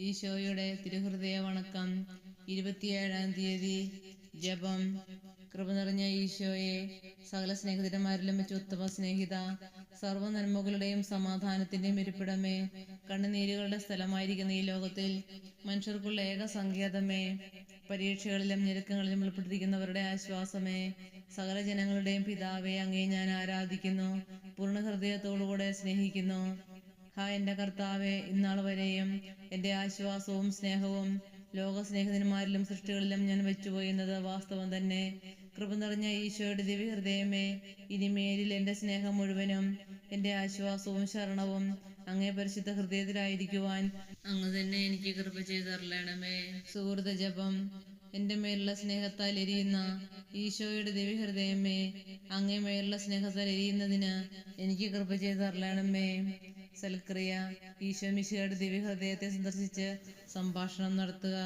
ഈശോയുടെ തിരുഹൃദയ വണക്കം ഇരുപത്തിയേഴാം തീയതി. ജപം. കൃപ നിറഞ്ഞ ഈശോയെ സകല സ്നേഹിതന്മാരിലും വെച്ച് ഉത്തമ സ്നേഹിത സർവ നന്മകളുടെയും സമാധാനത്തിന്റെയും ഇരിപ്പിടമേ. കണ്ണുനീരുകളുടെ സ്ഥലമായിരിക്കുന്ന ഈ ലോകത്തിൽ മനുഷ്യർക്കുള്ള ഏക സങ്കേതമേ. പരീക്ഷകളിലും ഞെരുക്കങ്ങളിലും ഉൾപ്പെട്ടിരിക്കുന്നവരുടെ ആശ്വാസമേ. സകല ജനങ്ങളുടെയും പിതാവേ അങ്ങേ ഞാൻ ആരാധിക്കുന്നു. പൂർണ ഹൃദയത്തോടുകൂടെ സ്നേഹിക്കുന്നു. എന്റെ കർത്താവെ ഇന്നാൾ വരെയും എന്റെ ആശ്വാസവും സ്നേഹവും ലോക സ്നേഹിതന്മാരിലും സൃഷ്ടികളിലും ഞാൻ വെച്ചുപോയെന്നത് വാസ്തവം തന്നെ. കൃപ നിറഞ്ഞ ഈശോയുടെ ദിവ്യഹൃദയമേ ഇനിമേലിൽ എന്റെ സ്നേഹം മുഴുവനും എന്റെ ആശ്വാസവും ശരണവും അങ്ങേ പരിശുദ്ധ ഹൃദയത്തിലായിരിക്കുവാൻ അങ്ങ് തന്നെ എനിക്ക് കൃപ ചെയ്തറിയണമേ സുഹൃത ജപം എന്റെ മേലുള്ള സ്നേഹത്താൽ എരിയുന്ന ഈശോയുടെ ദിവ്യഹൃദയമേ അങ്ങേ മേലുള്ള സ്നേഹത്താൽ എരിയുന്നതിന് എനിക്ക് കൃപ ചെയ്തരളണമേ. സൽക്രിയ ഈശോ മിശിയുടെ ദിവ്യഹൃദയത്തെ സന്ദർശിച്ച് സംഭാഷണം നടത്തുക.